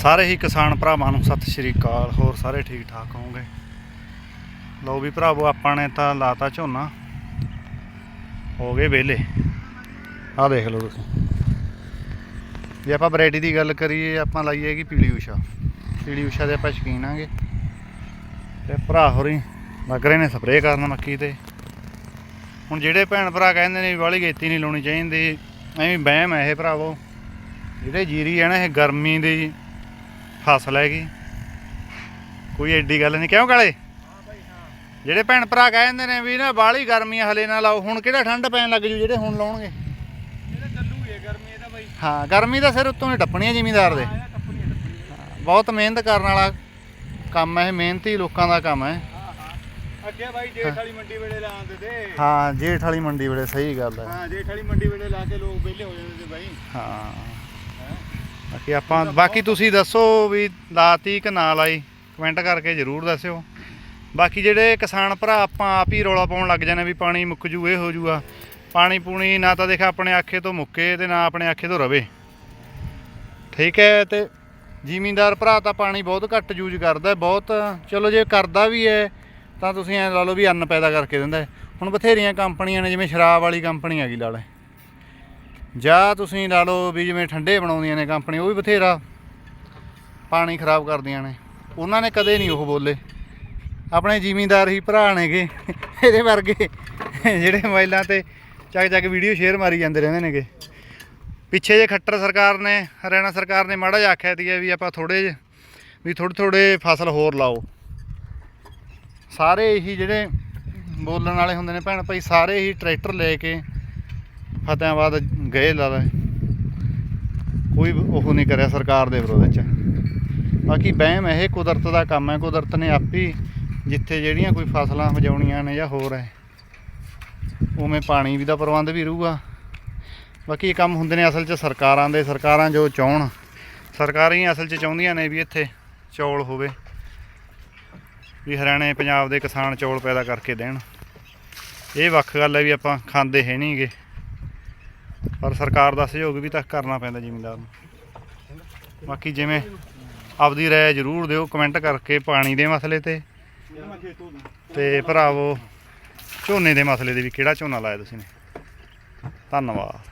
ਸਾਰੇ ਹੀ ਕਿਸਾਨ ਭਰਾਵਾਂ ਨੂੰ ਸਤਿ ਸ਼੍ਰੀ ਅਕਾਲ, ਹੋਰ ਸਾਰੇ ਠੀਕ ਠਾਕ ਹੋਵੋਗੇ? ਲਓ ਵੀ ਭਰਾਵੋ, ਆਪਾਂ ਨੇ ਤਾਂ ਲਾਤਾ ਝੋਨਾ। ਹੋ ਗਏ ਵਿਹਲੇ। ਆਹ ਦੇਖ ਲਓ ਤੁਸੀਂ। ਜੇ ਆਪਾਂ ਵੈਰਾਈਟੀ ਦੀ ਗੱਲ ਕਰੀਏ, ਆਪਾਂ ਲਾਈਏ ਕਿ ਪੀਲੀ ਊਸ਼ਾ। ਪੀਲੀ ਊਸ਼ਾ ਦੇ ਆਪਾਂ ਸ਼ਕੀਨ ਆਂਗੇ। ਤੇ ਭਰਾ ਹੋਰੀ ਲੱਗ ਰਹੇ ਨੇ ਸਪਰੇਅ ਕਰਨ ਮੱਕੀ ਤੇ। ਹੁਣ ਜਿਹੜੇ ਭੈਣ ਭਰਾ ਕਹਿੰਦੇ ਨੇ ਵੀ ਵਾਲੀ ਗੇਤੀ ਨਹੀਂ ਲਾਉਣੀ ਚਾਹੀਦੀ, ਐਵੇਂ ਵਹਿਮ ਹੈ ਇਹ ਭਰਾਵੋ। ਜਿਹੜੇ ਜੀਰੀ ਹੈ ਨਾ, ਇਹ ਗਰਮੀ ਦੀ ਫਸਲ ਹੈਗੀ ਕੋਈ ਐਡੀ ਗੱਲ ਨਹੀਂ। ਕਿਉਂ ਕਾਲੇ? ਜਿਹੜੇ ਭੈਣ ਭਰਾ ਕਹਿੰਦੇ ਨੇ ਵੀ ਨਾ ਬਾਹਲੀ ਗਰਮੀ ਹਲੇ ਨਾ ਲਾਓ। ਹੁਣ ਕਿਹੜਾ ਠੰਡ ਪੈਣ ਲੱਗ ਜੂ ਜਿਹੜੇ ਹੁਣ ਲਾਉਣਗੇ? ਹੈ ਗਰਮੀ ਤਾਂ ਸਿਰ ਉੱਤੋਂ ਹੀ ਟੱਪਣੀ ਹੈ ਜ਼ਿਮੀਂਦਾਰ ਦੇ। ਬਹੁਤ ਮਿਹਨਤ ਕਰਨ ਵਾਲਾ ਕੰਮ ਹੈ ਇਹ ਮਿਹਨਤੀ ਲੋਕਾਂ ਦਾ ਕੰਮ ਹੈ। ਅੱਗੇ ਬਾਈ ਜੇਠ ਵਾਲੀ ਮੰਡੀ ਵੇਲੇ ਲਾਉਂਦੇ ਤੇ। ਹਾਂ ਜੇਠ ਵਾਲੀ ਮੰਡੀ ਵੇਲੇ ਸਹੀ ਗੱਲ ਹੈ। ਹਾਂ ਜੇਠ ਵਾਲੀ ਮੰਡੀ ਵੇਲੇ ਲਾ ਕੇ ਲੋਕ ਵਿਹਲੇ ਹੋ ਜਾਂਦੇ ਤੇ ਬਾਈ। ਹਾਂ ਹੈਂ। ਬਾਕੀ ਆਪਾਂ ਬਾਕੀ ਤੁਸੀਂ ਦੱਸੋ ਵੀ ਲਾਤੀ ਕਿ ਨਾ ਲਾਈ? ਕਮੈਂਟ ਕਰਕੇ ਜਰੂਰ ਦੱਸਿਓ। ਬਾਕੀ ਜਿਹੜੇ ਕਿਸਾਨ ਭਰਾ ਆਪਾਂ ਆਪ ਹੀ ਰੌਲਾ ਪਾਉਣ ਲੱਗ ਜਾਂਦੇ ਵੀ ਪਾਣੀ ਮੁੱਕ ਜੂ, ਇਹ ਹੋ ਜੂਗਾ। ਪਾਣੀ ਪੂਣੀ ਨਾ ਤਾਂ ਦੇਖ ਆਪਣੇ ਆਖੇ ਤੋਂ ਮੁੱਕੇ ਤੇ ਨਾ ਆਪਣੇ ਆਖੇ ਤੋਂ ਰਵੇ। ਠੀਕ ਹੈ ਤੇ ਜ਼ਿਮੀਂਦਾਰ ਭਰਾ ਤਾਂ ਪਾਣੀ ਬਹੁਤ ਘੱਟ ਯੂਜ਼ ਕਰਦਾ, ਬਹੁਤ ਚਲੋ ਜੇ ਕਰਦਾ ਵੀ ਹੈ, ਤਾਂ ਤੁਸੀਂ ਐ ਲਾ ਲਓ ਵੀ ਅੰਨ ਪੈਦਾ ਕਰਕੇ ਦਿੰਦਾ ਹੁਣ ਬਥੇਰੀਆਂ ਕੰਪਨੀਆਂ ਨੇ, ਜਿਵੇਂ ਸ਼ਰਾਬ ਵਾਲੀ ਕੰਪਨੀ ਹੈਗੀ ਲਾ ਲੈ। ਜਾਂ ਤੁਸੀਂ ਲਾ ਲਓ ਵੀ ਜਿਵੇਂ ਠੰਡੇ ਬਣਾਉਂਦੀਆਂ ਨੇ ਕੰਪਨੀ, ਉਹ ਵੀ ਬਥੇਰਾ। ਪਾਣੀ ਖਰਾਬ ਕਰਦੀਆਂ ਨੇ। ਉਹਨਾਂ ਨੇ ਕਦੇ ਨਹੀਂ ਉਹ ਬੋਲੇ। ਆਪਣੇ ਜ਼ਿਮੀਂਦਾਰ ਹੀ ਭਰਾ ਨੇਗੇ। ਇਹਦੇ ਵਰਗੇ ਜਿਹੜੇ ਮੋਬਾਈਲਾਂ ਤੇ ਚੱਕ ਚੱਕ ਵੀਡੀਓ ਸ਼ੇਅਰ ਮਾਰੀ ਜਾਂਦੇ ਰਹਿੰਦੇ ਨੇਗੇ। ਪਿੱਛੇ ਜੇ ਖੱਟਰ ਸਰਕਾਰ ਨੇ, ਹਰਿਆਣਾ ਸਰਕਾਰ ਨੇ ਮਾੜਾ ਜਿਹਾ ਆਖਿਆ ਸੀ ਵੀ ਆਪਾਂ ਥੋੜੇ ਵੀ ਥੋੜੇ ਥੋੜੇ ਫਸਲ ਹੋਰ ਲਾਓ। ਸਾਰੇ ਇਹੀ ਜਿਹੜੇ ਬੋਲਣ ਵਾਲੇ ਹੁੰਦੇ ਨੇ ਭੈਣ ਭਾਈ, ਸਾਰੇ ਹੀ ਟਰੈਕਟਰ ਲੈ ਕੇ ਫਤਿਆਬਾਦ ਗਏ ਲਾ ਕੋਈ ਉਹ ਨਹੀਂ ਕਰਿਆ ਸਰਕਾਰ ਦੇ ਵਿਰੋਧ ਚ ਬਾਕੀ ਵਹਿਮ ਇਹ, ਕੁਦਰਤ ਦਾ ਕੰਮ ਹੈ। ਕੁਦਰਤ ਨੇ ਆਪੀ ਜਿੱਥੇ ਜਿਹੜੀਆਂ ਕੋਈ ਫਸਲਾਂ ਵਜਾਉਣੀਆਂ ਨੇ ਜਾਂ ਹੋਰ ਹੈ, ਉਵੇਂ ਪਾਣੀ ਵੀ ਦਾ ਪ੍ਰਬੰਧ ਵੀ ਰਹੂਗਾ। ਬਾਕੀ ਇਹ ਕੰਮ ਹੁੰਦੇ ਨੇ ਅਸਲ 'ਚ ਸਰਕਾਰਾਂ ਦੇ। ਸਰਕਾਰਾਂ ਜੋ ਚਾਹਣ, ਸਰਕਾਰਾਂ ਹੀ ਅਸਲ 'ਚ ਚਾਹੁੰਦੀਆਂ ਨੇ ਵੀ ਇੱਥੇ ਚੌਲ ਹੋਵੇ, ਵੀ ਹਰਿਆਣੇ, ਪੰਜਾਬ ਦੇ ਕਿਸਾਨ ਚੌਲ ਪੈਦਾ ਕਰਕੇ ਦੇਣ। ਇਹ ਵੱਖ ਗੱਲ ਹੈ ਵੀ ਆਪਾਂ ਖਾਂਦੇ ਹੈ ਨਹੀਂਗੇ ਪਰ ਸਰਕਾਰ ਦਾ ਸਹਿਯੋਗ ਵੀ ਤਾਂ ਕਰਨਾ ਪੈਂਦਾ ਜ਼ਿਮੀਂਦਾਰ ਨੂੰ। ਬਾਕੀ ਜਿਵੇਂ ਆਪਦੀ ਰਾਏ ਜ਼ਰੂਰ ਦਿਓ ਕਮੈਂਟ ਕਰਕੇ ਪਾਣੀ ਦੇ ਮਸਲੇ ਤੇ। ਮੈਂ ਤੇ ਭਰਾਵੋ, ਝੋਨੇ ਦੇ ਮਸਲੇ ਦੇ ਵੀ ਕਿਹੜਾ ਝੋਨਾ ਲਾਇਆ ਤੁਸੀਂ ਨੇ? ਧੰਨਵਾਦ।